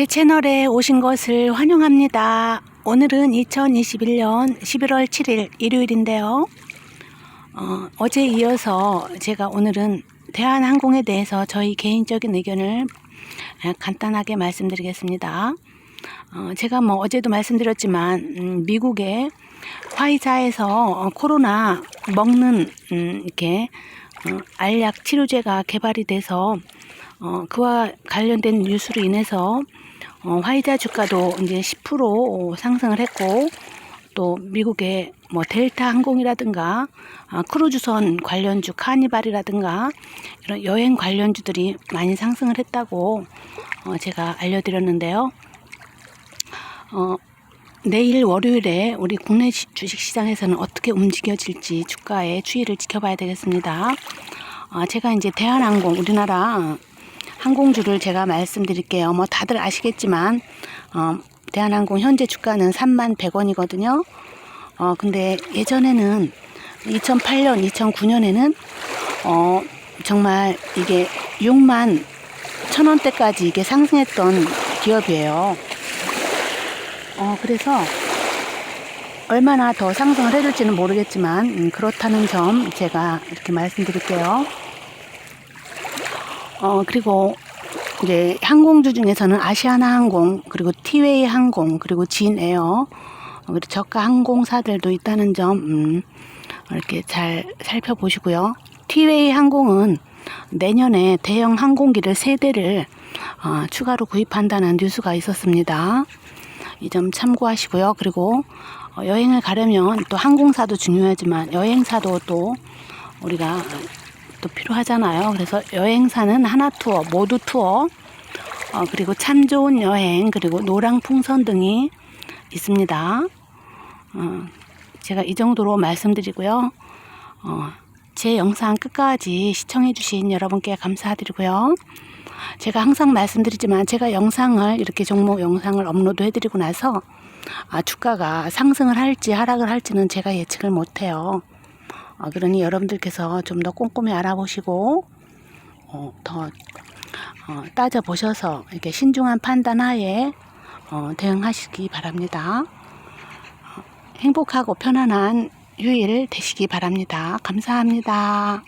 제 채널에 오신 것을 환영합니다. 오늘은 2021년 11월 7일 일요일인데요. 어, 어제 이어서 제가 오늘은 대한항공에 대해서 저희 개인적인 의견을 에, 간단하게 말씀드리겠습니다. 어, 제가 뭐 어제도 말씀드렸지만 음, 미국의 화이자에서 어, 코로나 먹는 음, 이렇게 어, 알약 치료제가 개발이 돼서 어, 그와 관련된 뉴스로 인해서 어, 화이자 주가도 이제 10% 상승을 했고 또 미국의 뭐 델타 항공이라든가 아, 크루즈선 관련주 카니발이라든가 이런 여행 관련주들이 많이 상승을 했다고 어, 제가 알려드렸는데요. 어, 내일 월요일에 우리 국내 시- 주식시장에서는 어떻게 움직여질지 주가의 추이를 지켜봐야 되겠습니다. 어, 제가 이제 대한항공 우리나라 항공주를 제가 말씀드릴게요. 뭐 다들 아시겠지만 어, 대한항공 현재 주가는 3만 100원이거든요. 어, 근데 예전에는 2008년, 2009년에는 어, 정말 이게 6만 천 원대까지 이게 상승했던 기업이에요. 어, 그래서 얼마나 더 상승을 해줄지는 모르겠지만 음, 그렇다는 점 제가 이렇게 말씀드릴게요. 어, 그리고 이제 항공주 중에서는 아시아나 항공, 그리고 티웨이 항공, 그리고 진에어, 어, 그리고 저가 항공사들도 있다는 점, 음, 이렇게 잘 살펴보시고요. 티웨이 항공은 내년에 대형 항공기를 세대를 어, 추가로 구입한다는 뉴스가 있었습니다. 이 점 참고하시고요. 그리고 어, 여행을 가려면 또 항공사도 중요하지만 여행사도 또 우리가 또 필요하잖아요. 그래서 여행사는 하나 투어, 모두 투어, 어, 그리고 참 좋은 여행, 그리고 노랑 풍선 등이 있습니다. 어, 제가 이 정도로 말씀드리고요. 어, 제 영상 끝까지 시청해주신 여러분께 감사드리고요. 제가 항상 말씀드리지만 제가 영상을 이렇게 종목 영상을 업로드 해드리고 나서 아, 주가가 상승을 할지 하락을 할지는 제가 예측을 못해요. 어, 그러니 여러분들께서 좀 더 꼼꼼히 알아보시고 어, 더 어, 따져보셔서 이렇게 신중한 판단하에 어, 대응하시기 바랍니다. 어, 행복하고 편안한 휴일 되시기 바랍니다. 감사합니다.